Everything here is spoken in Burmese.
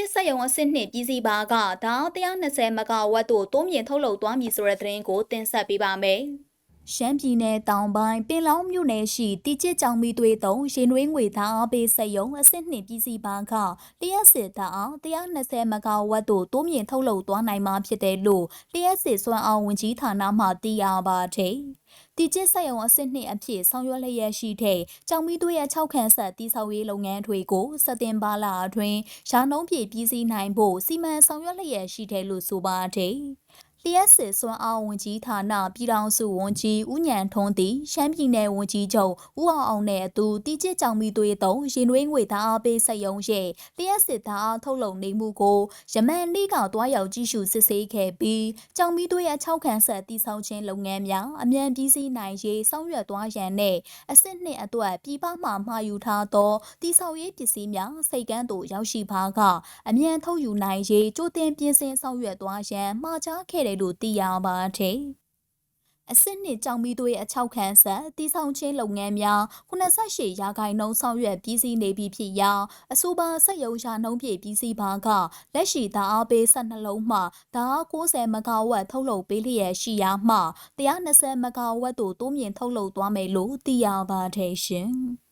က်ရုံအဆင့်နှစ်ပြည်စီပါကဒါ120မဂါဝတ်တို့တိုးမြင့်ထုတ်လုပ်သွားမည်ဆိုတဲ့သတင်းကိုတင်ဆက်ပေးပါမယ်။ရှမ်းပြည်နယ်တောင်ပိုင်းပင်လောင်းမြို့နယ်ရှိတီကျစ်ကြောင်မီသွေးတုံရင်နှွေးငွေသားအပေးစက်ရုံအဆင့်နှစ်ပြည်စီပါကလျှက်စစ်သားအောင်120မဂါဝတ်တို့တိုးမြင့်ထုတ်လုပ်သွားနိုင်မှာဖြစ်တယ်လို့လျှက်စစ်စွမ်းအောင်ဝန်ကြီးဌာနမှသိရပါတယ်။ တီကျစ်ဆက်ရုံအစစ်နှစ်အဖြစ်ဆောင်ရွက်လျက်ရှိတဲ့ကြောင်မီသွေးရဲ့6ခန်းဆက်တိဆောက်ရေးလုပ်ငန်းတွေကိုစက်တင်ဘာလအတွင်းရာနှုန်းပြည့်ပြည်စည်းနိုင်ဖို့စီမံဆောင်ရွက်လျက်ရှိတယ်လို့ဆိုပါတယ်။ လျှက်စစ်စွမ်းအားဝန်ကြီးဌာနပြည်ထောင်စုဝန်ကြီးဦးညံထွန်းသည်ရှမ်းပြည်နယ်ဝန်ကြီးချုပ်ဦးအောင်အောင်နဲ့အတူတီကျစ်ကြောင်မီသွေးတုံရင်နှွေးငွေသားအားပေးစက်ရုံရဲ့လျှက်စစ်သားအားထုတ်လုပ်နေမှုကိုယမန်နေ့ကတွားရောက်ကြည့်ရှုစစ်ဆေးခဲ့ပြီးကြောင်မီသွေးရဲ့6ခန်းဆက်တိဆောက်ခြင်းလုပ်ငန်းများအမြန်ပြီးစီးနိုင်ရေးဆောင်ရွက်သွားရန်နဲ့အစစ်နှစ်အတွက်ပြည်ပမှမှာယူထားသောတိဆောက်ရေးပစ္စည်းများစိတ်ကန်းသို့ရောက်ရှိပါကအမြန်ထုတ်ယူနိုင်ရေးကြိုတင်ပြင်ဆင်ဆောင်ရွက်သွားရန်မှာကြားခဲ့တယ်လို့သိရပါတယ်။အစစ်နှစ်ကြောင်မီသွေးအချောက်ခန်းဆက်တီဆောင်ချင်းလုပ်ငန်းများ88ရာခိုင်နှုန်းဆောင်ရွက်ပြီးစီးနေပြီဖြစ်ရာအဆိုပါစက်ရုံရှာနှုံးပြည့်ပြီးစီးပါကလက်ရှိဓာတ်အားပေး12လုံးမှဓာတ်အား90မဂါဝတ်ထုတ်လုပ်ပေးလျက်ရှိရာမှ120မဂါဝတ်တို့တိုးမြင့်ထုတ်လုပ်သွားမယ်လို့သိရပါတယ်ရှင်။